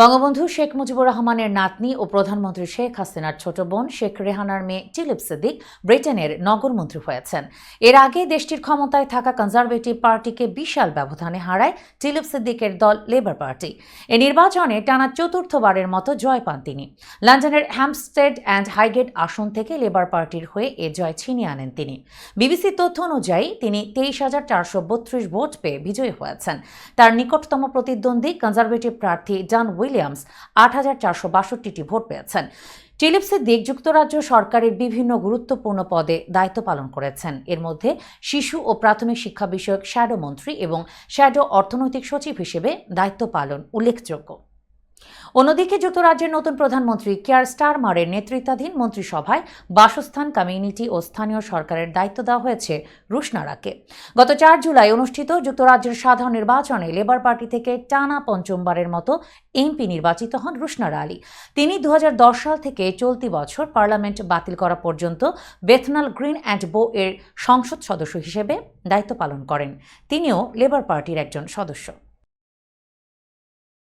বঙ্গবন্ধু শেখ মুজিবুর রহমানের নাতনি ও প্রধানমন্ত্রী শেখ হাসিনার ছোট বোন শেখ রেহানার মেয়ে টিলিপ সিদ্দিক ব্রিটেনের নগরমন্ত্রী হয়েছেন। এর আগে দেশটির ক্ষমতায় থাকা কনজারভেটিভ পার্টিকে বিশাল ব্যবধানে হারায় টিলিপ সিদ্দিকের দল লেবার পার্টি। এ নির্বাচনে টানা চতুর্থবারের মতো জয় পান তিনি। লন্ডনের হ্যাম্পস্টেড অ্যান্ড হাইগেট আসন থেকে লেবার পার্টির হয়ে এ জয় ছিনিয়ে আনেন তিনি। বিবিসির তথ্য অনুযায়ী তিনি তেইশ হাজার চারশো বত্রিশ ভোট পেয়ে বিজয়ী হয়েছেন। তার নিকটতম প্রতিদ্বন্দ্বী কনজারভেটিভ প্রার্থী জন উইলিয়ামস আট ভোট পেয়েছেন। টিলিপসে দিক যুক্তরাজ্য সরকারের বিভিন্ন গুরুত্বপূর্ণ পদে দায়িত্ব পালন করেছেন। এর মধ্যে শিশু ও প্রাথমিক শিক্ষা বিষয়ক শ্যাডো মন্ত্রী এবং শ্যাডো অর্থনৈতিক সচিব হিসেবে দায়িত্ব পালন উল্লেখযোগ্য। অন্যদিকে যুক্তরাজ্যের নতুন প্রধানমন্ত্রী কেয়ার স্টারমারের নেতৃত্বাধীন মন্ত্রিসভায় বাসস্থান, কমিউনিটি ও স্থানীয় সরকারের দায়িত্ব দেওয়া হয়েছে রুশনারাকে। গত চার জুলাই অনুষ্ঠিত যুক্তরাজ্যের সাধারণ নির্বাচনে লেবার পার্টি থেকে টানা পঞ্চমবারের মতো এমপি নির্বাচিত হন রুশনারা আলী। তিনি দু হাজার দশ সাল থেকে চলতি বছর পার্লামেন্ট বাতিল করা পর্যন্ত বেথনাল গ্রিন অ্যান্ড বো এর সংসদ সদস্য হিসেবে দায়িত্ব পালন করেন। তিনিও লেবার পার্টির একজন সদস্য।